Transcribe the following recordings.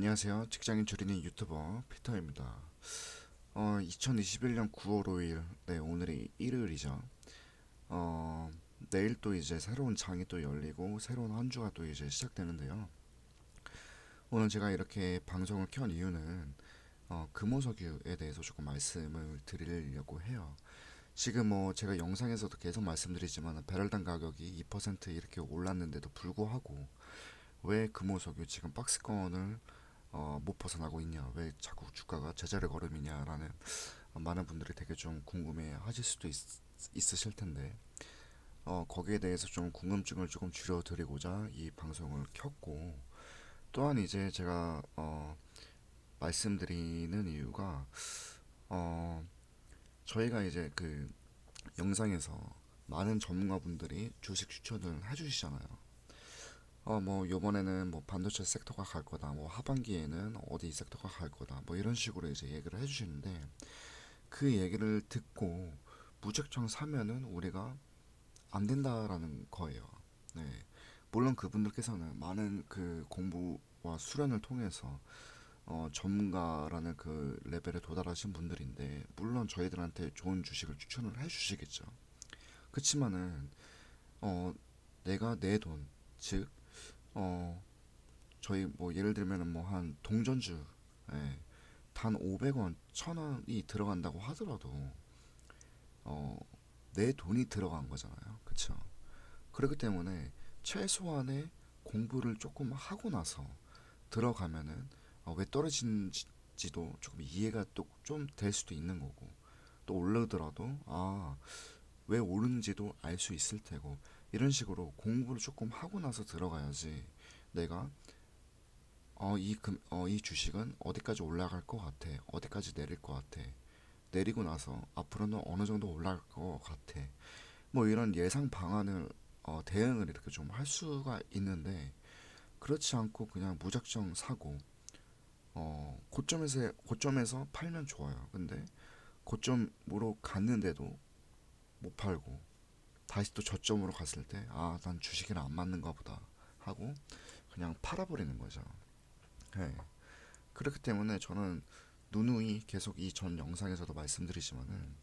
안녕하세요. 직장인 줄이는 유튜버 피터입니다. 어, 2021년 9월 5일, 네, 오늘이 일요일이죠. 어, 내일 또 이제 새로운 장이 또 열리고 새로운 한 주가 또 이제 시작되는데요. 오늘 제가 이렇게 방송을 켠 이유는 어, 금호석유에 대해서 조금 말씀을 드리려고 해요. 지금 뭐 제가 영상에서도 계속 말씀드리지만 배럴당 가격이 2% 이렇게 올랐는데도 불구하고 왜 금호석유 지금 박스권을 어, 못 벗어나고 있냐, 왜 자꾸 주가가 제자리 걸음이냐라는 많은 분들이 되게 좀 궁금해 하실 수도 있, 있으실 텐데, 어, 거기에 대해서 좀 궁금증을 조금 줄여드리고자 이 방송을 켰고, 또한 이제 제가, 어, 말씀드리는 이유가, 어, 저희가 이제 그 영상에서 많은 전문가분들이 주식 추천을 해주시잖아요. 어, 뭐, 요번에는 뭐, 반도체 섹터가 갈 거다. 뭐, 하반기에는 어디 섹터가 갈 거다. 뭐, 이런 식으로 이제 얘기를 해주시는데, 그 얘기를 듣고, 무작정 사면은 우리가 안 된다라는 거예요. 네. 물론 그분들께서는 많은 그 공부와 수련을 통해서, 어, 전문가라는 그 레벨에 도달하신 분들인데, 물론 저희들한테 좋은 주식을 추천을 해주시겠죠. 그치만은, 어, 내가 내 돈, 즉, 어, 저희 뭐 예를 들면은 뭐 한 동전주 예, 단 500원, 1000원이 들어간다고 하더라도 어, 내 돈이 들어간 거잖아요. 그쵸? 그렇기 때문에 최소한의 공부를 조금 하고 나서 들어가면은 어, 왜 떨어진지도 조금 이해가 또 좀 될 수도 있는 거고 또 올르더라도 아, 왜 오르는지도 알 수 있을 테고 이런 식으로 공부를 조금 하고 나서 들어가야지 내가 어, 이 금, 어, 이 주식은 어디까지 올라갈 것 같아. 어디까지 내릴 것 같아. 내리고 나서 앞으로는 어느 정도 올라갈 것 같아. 뭐 이런 예상 방안을 어, 대응을 이렇게 좀 할 수가 있는데 그렇지 않고 그냥 무작정 사고 어, 고점에서 고점에서 팔면 좋아요. 근데 고점으로 갔는데도 못 팔고 다시 또 저점으로 갔을 때, 아, 난 주식이랑 안 맞는가 보다 하고 그냥 팔아버리는 거죠. 네. 그렇기 때문에 저는 누누이 계속 이 전 영상에서도 말씀드리지만은,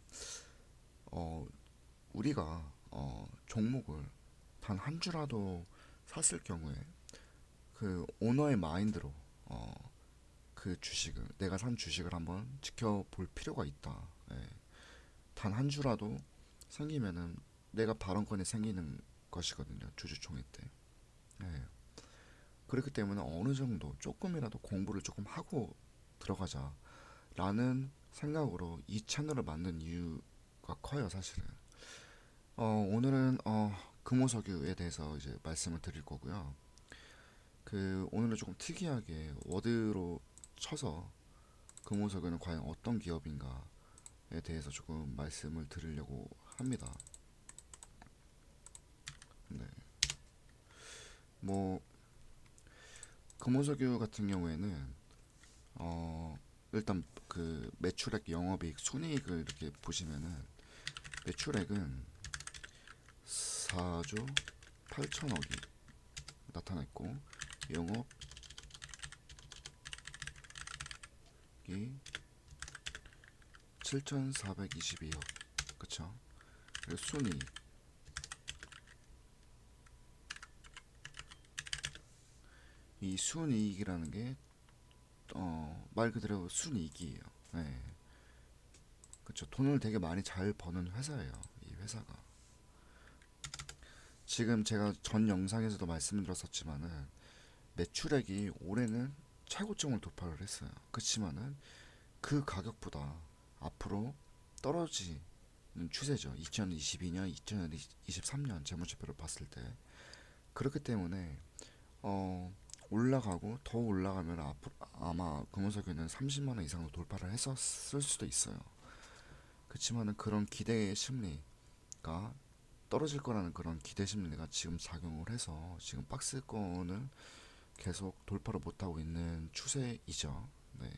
어, 우리가, 어, 종목을 단 한 주라도 샀을 경우에 그 오너의 마인드로, 어, 그 주식을, 내가 산 주식을 한번 지켜볼 필요가 있다. 예. 단한 주라도 생기면은 내가 발언권이 생기는 것이거든요. 주주총회 때. 예. 그렇기 때문에 어느 정도 조금이라도 공부를 조금 하고 들어가자라는 생각으로 이 채널을 만든 이유가 커요, 사실은. 어, 오늘은 어, 금호석유에 대해서 이제 말씀을 드릴 거고요. 그 오늘은 조금 특이하게 워드로 쳐서 금호석유는 과연 어떤 기업인가에 대해서 조금 말씀을 드리려고 합니다. 네. 뭐 금호석유 같은 경우에는 어 일단 그 매출액 영업이익 순이익을 이렇게 보시면은 매출액은 4조 8천억이 나타났고 영업이 7,422억 그쵸? 순이익 이 순이익이라는 게, 어, 말 그대로 순이익이에요. 네. 그쵸. 돈을 되게 많이 잘 버는 회사예요. 이 회사가. 지금 제가 전 영상에서도 말씀드렸었지만은, 매출액이 올해는 최고점을 도파를 했어요. 그렇지만은, 그 가격보다 앞으로 떨어지는 추세죠. 2022년, 2023년 재무제표를 봤을 때. 그렇기 때문에, 어, 올라가고 더 올라가면 앞으로 아마 금호석유는 30만 원 이상으로 돌파를 했었을 수도 있어요. 그렇지만은 그런 기대의 심리가 떨어질 거라는 그런 기대 심리가 지금 작용을 해서 지금 박스권을 계속 돌파를 못 하고 있는 추세이죠. 네.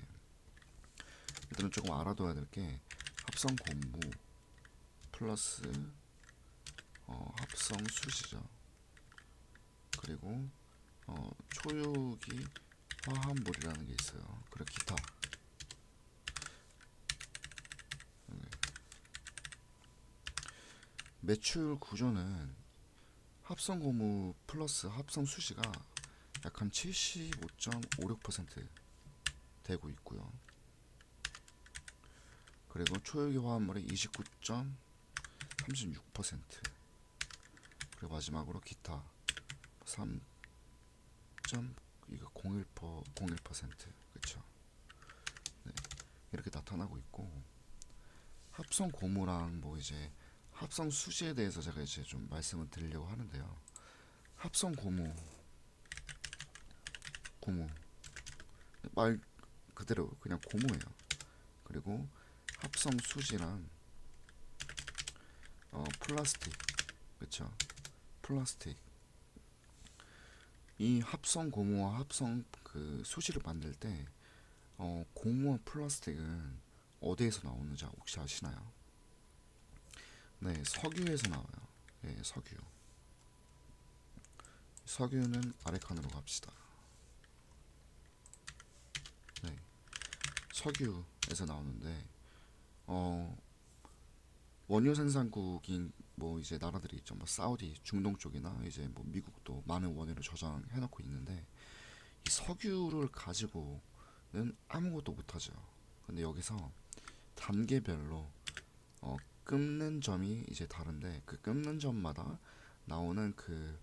이들은 조금 알아둬야 될 게 합성 공부 플러스 어, 합성 수시죠. 그리고 어, 초유기 화합물이라는 게 있어요. 그리고 기타. 네. 매출 구조는 합성 고무 플러스 합성 수지가 약 한 75.56% 되고 있고요. 그리고 초유기 화합물이 29.36% 그리고 마지막으로 기타 3. 이거 01% 01% 그쵸? 네, 이렇게 나타나고 있고 합성 고무랑 뭐 이제 합성 수지에 대해서 제가 이제 좀 말씀을 드리려고 하는데요. 합성 고무 고무 말 그대로 그냥 고무예요. 그리고 합성 수지란 어 플라스틱 그쵸? 플라스틱 이 합성 고무와 합성 그 수지를 만들 때 어, 고무와 플라스틱은 어디에서 나오는지 혹시 아시나요? 네, 석유에서 나와요. 예, 석유. 석유는 아래 칸으로 갑시다. 네, 석유에서 나오는데 어, 원유 생산국인 뭐 이제 나라들이 있죠. 뭐 사우디, 중동 쪽이나 이제 뭐 미국도 많은 원유를 저장해 놓고 있는데 이 석유를 가지고는 아무것도 못 하죠. 근데 여기서 단계별로 어, 끓는 점이 이제 다른데 그 끓는 점마다 나오는 그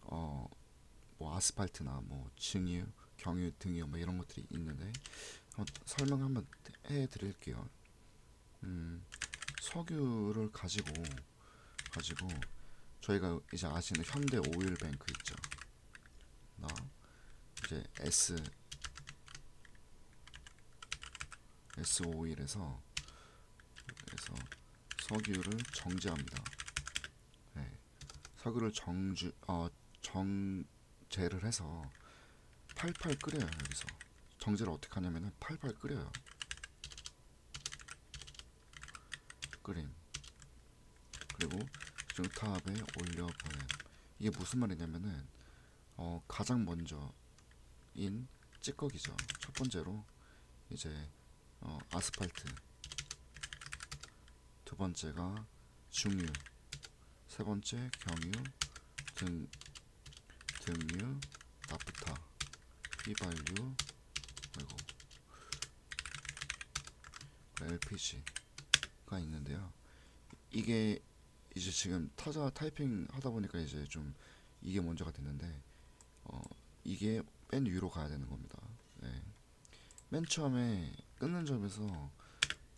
어, 뭐 아스팔트나 뭐 증유, 경유, 등유 뭐 이런 것들이 있는데 한번 설명 한번 해 드릴게요. 음, 석유를 가지고 가지고 저희가 이제 아시는 현대 오일뱅크 있죠. 나 이제 S S 오일에서 그래서 석유를 정제합니다. 네. 석유를 정주 어 정제를 해서 팔팔 끓여요 여기서 정제를 어떻게 하냐면은 팔팔 끓여요. 끓임 그리고 중탑에 올려보냄 이게 무슨 말이냐면은 어 가장 먼저 인 찌꺼기죠. 첫 번째로 이제 어 아스팔트. 두 번째가 중유. 세 번째 경유 등 등유 나프타. 휘발유 그리고 LPG가 있는데요. 이게 이제 지금 타자 타이핑 하다 보니까 이제 좀 이게 먼저가 됐는데 어 이게 맨 위로 가야 되는 겁니다. 네. 맨 처음에 끊는 점에서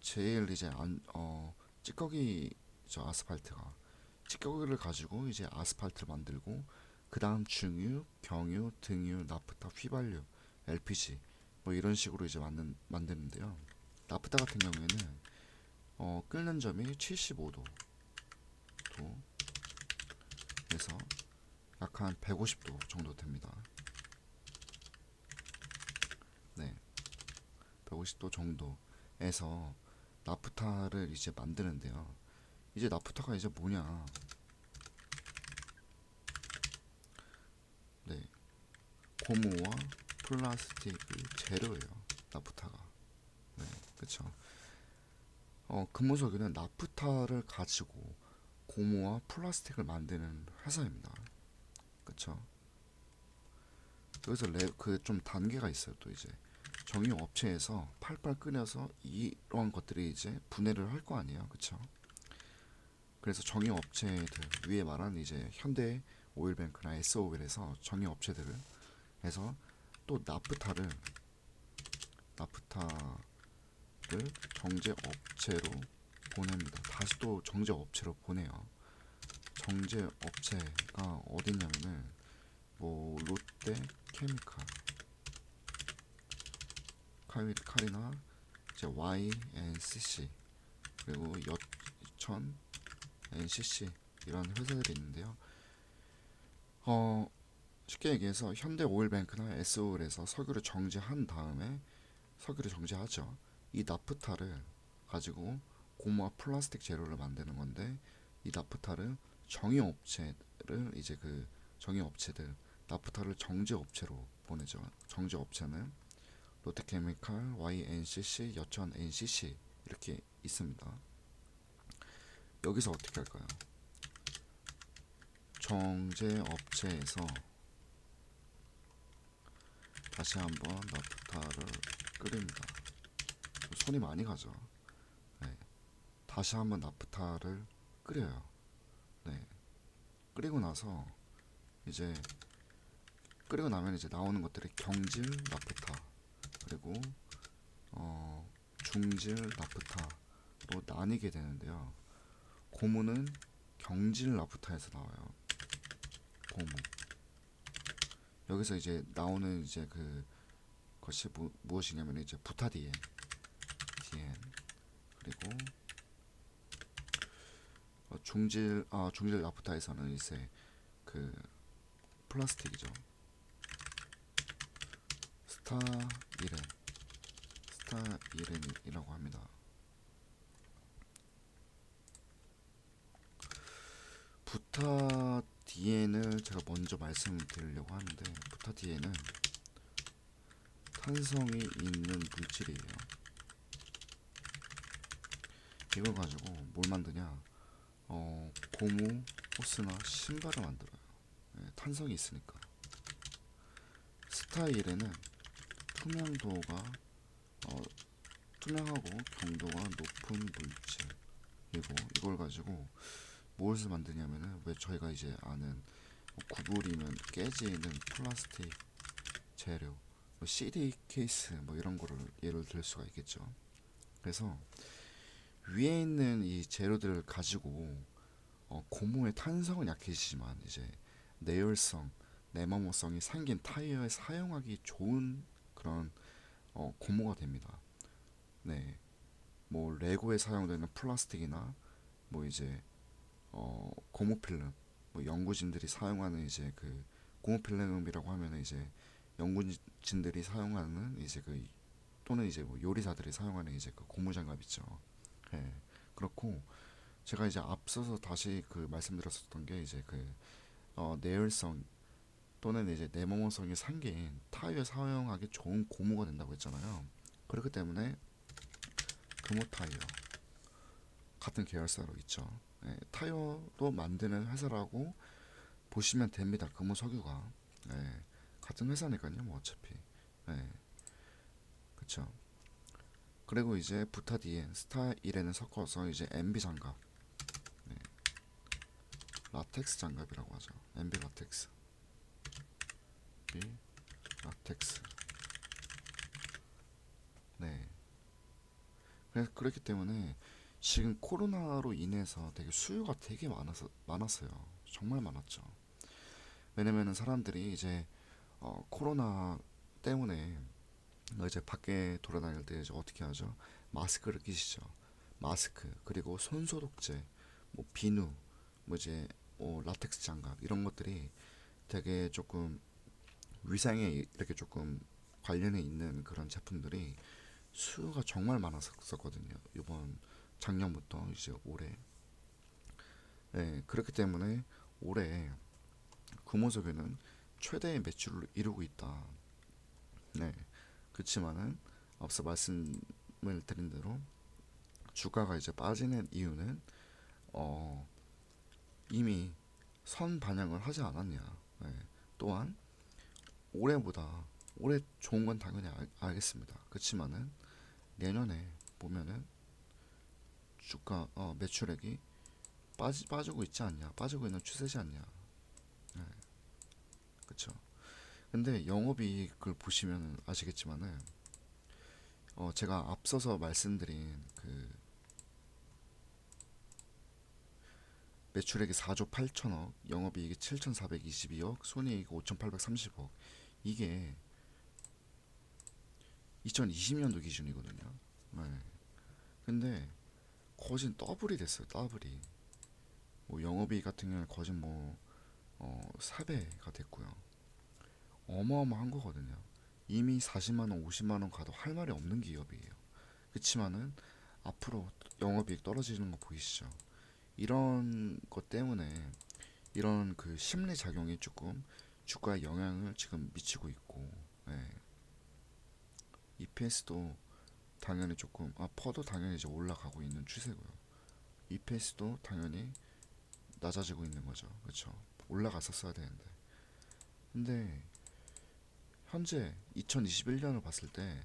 제일 이제 안 어 찌꺼기 저 아스팔트가 찌꺼기를 가지고 이제 아스팔트를 만들고 그 다음 중유, 경유, 등유, 나프타, 휘발유, LPG 뭐 이런 식으로 이제 만든 만드는데요. 나프타 같은 경우에는 어 끓는 점이 75도 도에서 약 한 150도 정도 됩니다. 네, 150도 정도에서 나프타를 이제 만드는데요. 이제 나프타가 이제 뭐냐? 네, 고무와 플라스틱의 재료예요. 나프타가. 네, 그쵸. 어, 금호석유는 나프타를 가지고 고무와 플라스틱을 만드는 회사입니다. 그쵸. 여기서 그 좀 단계가 있어요. 또 이제 정유 업체에서 팔팔 끓여서 이러한 것들이 이제 분해를 할 거 아니에요. 그쵸. 그래서 정유 업체들 위에 말한 이제 현대 오일뱅크나 S오일에서 정유 업체들을 해서 또 나프타를 나프타를 정제 업체로 보냅니다. 다시 또 정제 업체로 보내요. 정제 업체가 어디냐면은 뭐 롯데 케미칼, 칼 칼이나 이제 YNCC 그리고 여천 NCC 이런 회사들이 있는데요. 어 쉽게 얘기해서 현대 오일뱅크나 S오일에서 석유를 정제한 다음에 석유를 정제하죠. 이 나프타를 가지고 고무와 플라스틱 재료를 만드는 건데 이 나프타를 정유 업체를 이제 그 정유 업체들 나프타를 정제 업체로 보내죠. 정지 업체는 롯데케미칼, YNCC, 여천 NCC 이렇게 있습니다. 여기서 어떻게 할까요? 정제 업체에서 다시 한번 나프타를 끓입니다. 손이 많이 가죠. 네. 다시 한번 나프타를 끓여요. 네. 끓이고 나서 이제 끓이고 나면 이제 나오는 것들이 경질 나프타 그리고 어 중질 나프타로 나뉘게 되는데요. 고무는 경질 나프타에서 나와요. 고무. 여기서 이제 나오는 이제 그 것이 무, 무엇이냐면 이제 부타디엔, 디엔 그리고 어, 중질 아 중질 나프타에서는 이제 그 플라스틱이죠. 스타이렌, 스타이렌이라고 합니다. 부타디엔을 제가 먼저 말씀드리려고 하는데 부타디엔은 탄성이 있는 물질이에요. 이걸 가지고 뭘 만드냐? 어, 고무, 호스나 신발을 만들어요. 예, 탄성이 있으니까. 스타일에는 투명도가 어, 투명하고 경도가 높은 물질. 그리고 이걸 가지고 무엇을 만드냐면은 왜 저희가 이제 아는 구부리면 깨지는 플라스틱 재료, 뭐 CD 케이스 뭐 이런 거를 예를 들 수가 있겠죠. 그래서 위에 있는 이 재료들을 가지고 어, 고무의 탄성은 약해지지만 이제 내열성, 내마모성이 생긴 타이어에 사용하기 좋은 그런 어, 고무가 됩니다. 네, 뭐 레고에 사용되는 플라스틱이나 뭐 이제 어, 고무 필름, 뭐 연구진들이 사용하는 이제 그 고무 필름이라고 하면은 이제 연구진들이 사용하는 이제 그 또는 이제 뭐 요리사들이 사용하는 이제 그 고무 장갑 있죠. 예, 그렇고 제가 이제 앞서서 다시 그 말씀드렸었던 게 이제 그 어, 내열성 또는 이제 내모모성이 생긴 타이어에 사용하기 좋은 고무가 된다고 했잖아요. 그렇기 때문에 금호 타이어 같은 계열사로 있죠. 예, 타이어도 만드는 회사라고 보시면 됩니다. 금호 석유가 예, 같은 회사니까요. 뭐 어차피 예, 그쵸. 그리고 이제 부타디엔, 스타일에는 섞어서 이제 MB 장갑, 네. 라텍스 장갑이라고 하죠. MB 라텍스, MB 라텍스. 네. 그래서 그렇기 때문에 지금 코로나로 인해서 되게 수요가 되게 많아서 많았어요. 정말 많았죠. 왜냐면은 사람들이 이제 어, 코로나 때문에 뭐 이제 밖에 돌아다닐 때 이제 어떻게 하죠? 마스크를 끼시죠. 마스크 그리고 손 소독제, 뭐 비누, 뭐 이제 뭐 라텍스 장갑 이런 것들이 되게 조금 위생에 이렇게 조금 관련해 있는 그런 제품들이 수요가 정말 많았었거든요. 이번 작년부터 이제 올해. 네, 그렇기 때문에 올해 금호석유는 최대의 매출을 이루고 있다. 네. 그렇지만은 앞서 말씀을 드린 대로 주가가 이제 빠지는 이유는 어 이미 선 반영을 하지 않았냐. 네. 또한 올해보다 올해 좋은 건 당연히 알, 알겠습니다. 그렇지만은 내년에 보면은 주가 어 매출액이 빠지 빠지고 있지 않냐. 빠지고 있는 추세지 않냐. 네. 그렇죠. 근데 영업이익을 보시면 아시겠지만은 어 제가 앞서서 말씀드린 그 매출액이 4조 8천억, 영업이익이 7,422억, 손해이익 5,830억 이게 2020년도 기준이거든요. 네. 근데 거진 더블이 됐어요. 더블이. 뭐 영업이익 같은 경우는 거진 뭐 어, 4배가 됐고요. 어마어마한 거거든요. 이미 40만 원, 50만 원 가도 할 말이 없는 기업이에요. 그렇지만은 앞으로 영업이익 떨어지는 거 보이시죠? 이런 것 때문에 이런 그 심리 작용이 조금 주가에 영향을 지금 미치고 있고, 예. EPS도 당연히 조금, 아, 퍼도 당연히 이제 올라가고 있는 추세고요. EPS도 당연히 낮아지고 있는 거죠. 그렇죠? 올라갔었어야 되는데. 근데 현재 2021년을 봤을 때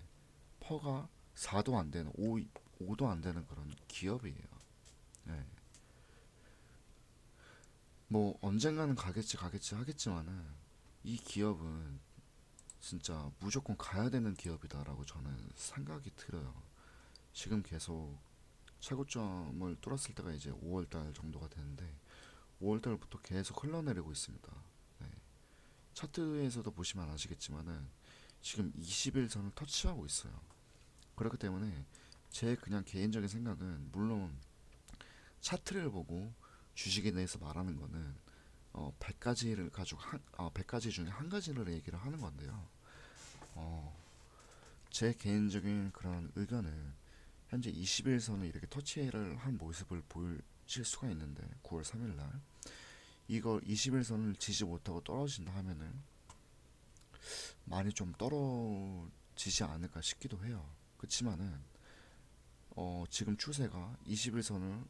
퍼가 4도 안 되는 5, 5도 안 되는 그런 기업이에요. 네. 뭐 언젠가는 가겠지 가겠지 하겠지만은 이 기업은 진짜 무조건 가야 되는 기업이다라고 저는 생각이 들어요. 지금 계속 최고점을 뚫었을 때가 이제 5월달 정도가 되는데 5월달부터 계속 흘러내리고 있습니다. 네. 차트에서도 보시면 아시겠지만은 지금 21선을 터치하고 있어요. 그렇기 때문에 제 그냥 개인적인 생각은 물론 차트를 보고 주식에 대해서 말하는 거는 어 100가지를 가지고 한 어, 100가지 중에 한 가지를 얘기를 하는 건데요. 어, 제 개인적인 그런 의견은 현재 21선을 이렇게 터치를 한 모습을 보실 수가 있는데 9월 3일 날 이걸 21선을 지지 못하고 떨어진다 하면은 많이 좀 떨어지지 않을까 싶기도 해요. 그렇지만은 어, 지금 추세가 21선을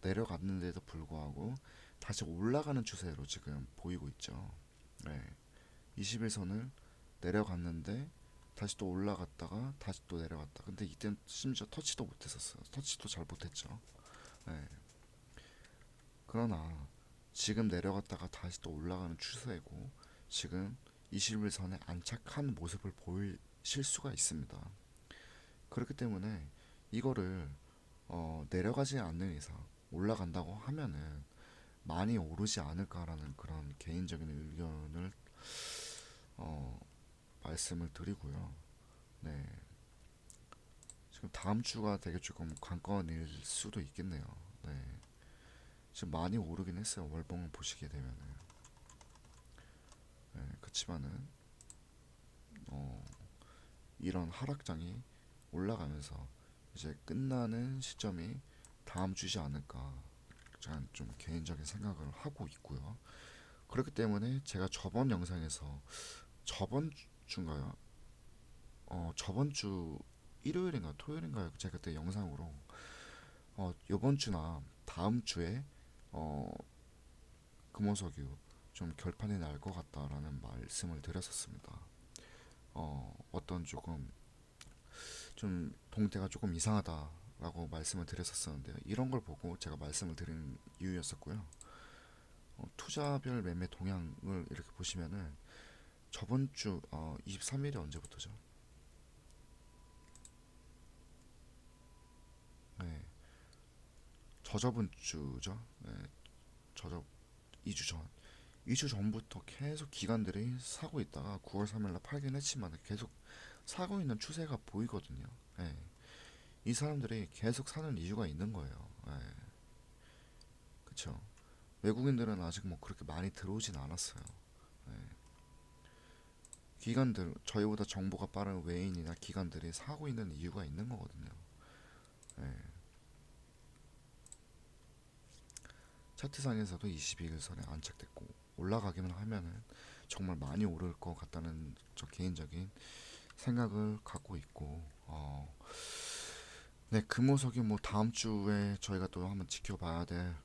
내려갔는데도 불구하고 다시 올라가는 추세로 지금 보이고 있죠. 네. 21선을 내려갔는데 다시 또 올라갔다가 다시 또 내려갔다. 근데 이땐 심지어 터치도 못했었어요. 터치도 잘 못했죠. 네. 그러나 지금 내려갔다가 다시 또 올라가는 추세고 지금 21선에 안착한 모습을 보이실 수가 있습니다. 그렇기 때문에 이거를 어, 내려가지 않는 이상 올라간다고 하면은 많이 오르지 않을까라는 그런 개인적인 의견을 어, 말씀을 드리고요. 네. 지금 다음 주가 되게 조금 관건일 수도 있겠네요. 네. 지금 많이 오르긴 했어요. 월봉을 보시게 되면은. 네, 그치만은 어, 이런 하락장이 올라가면서 이제 끝나는 시점이 다음 주지 않을까 저는 좀 개인적인 생각을 하고 있고요. 그렇기 때문에 제가 저번 영상에서 저번 주인가요? 어 저번 주 일요일인가 토요일인가요? 제가 그때 영상으로 어 이번 주나 다음 주에 어 금호석유 좀 결판이 날 것 같다라는 말씀을 드렸었습니다. 어 어떤 조금 좀 동태가 조금 이상하다라고 말씀을 드렸었었는데요. 이런 걸 보고 제가 말씀을 드린 이유였었고요. 어, 투자별 매매 동향을 이렇게 보시면은 저번 주 어, 23일이 언제부터죠? 저저번 주죠. 네, 저저 2주 전. 2주 전부터 계속 기관들이 사고 있다가 9월 3일날 팔긴 했지만 계속 사고 있는 추세가 보이거든요. 예. 이 사람들이 계속 사는 이유가 있는 거예요. 예. 그쵸. 외국인들은 아직 뭐 그렇게 많이 들어오진 않았어요. 예. 기관들, 저희보다 정보가 빠른 외인이나 기관들이 사고 있는 이유가 있는 거거든요. 예. 차트상에서도 22일선에 안착됐고 올라가기만 하면은 정말 많이 오를 것 같다는 저 개인적인 생각을 갖고 있고 어, 네 금호석이 뭐 다음 주에 저희가 또 한번 지켜봐야 될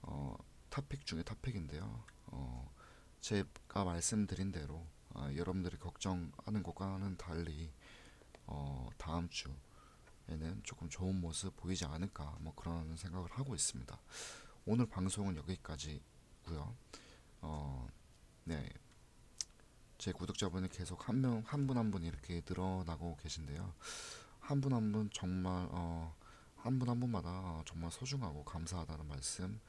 어, 탑픽 중에 탑픽인데요. 어, 제가 말씀드린 대로 어, 여러분들이 걱정하는 것과는 달리 어, 다음 주에는 조금 좋은 모습 보이지 않을까 뭐 그런 생각을 하고 있습니다. 오늘 방송은 여기까지고요. 어, 네. 제 구독자분이 계속 한 명, 한 분 한 분 이렇게 늘어나고 계신데요. 한 분 한 분 정말, 어, 한 분 한 분마다 정말 소중하고 감사하다는 말씀,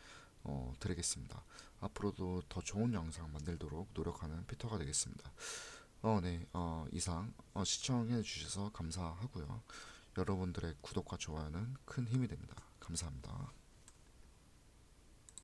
어, 드리겠습니다. 앞으로도 더 좋은 영상 만들도록 노력하는 피터가 되겠습니다. 어, 네, 어, 이상, 어, 시청해 주셔서 감사하고요. 여러분들의 구독과 좋아요는 큰 힘이 됩니다. 감사합니다.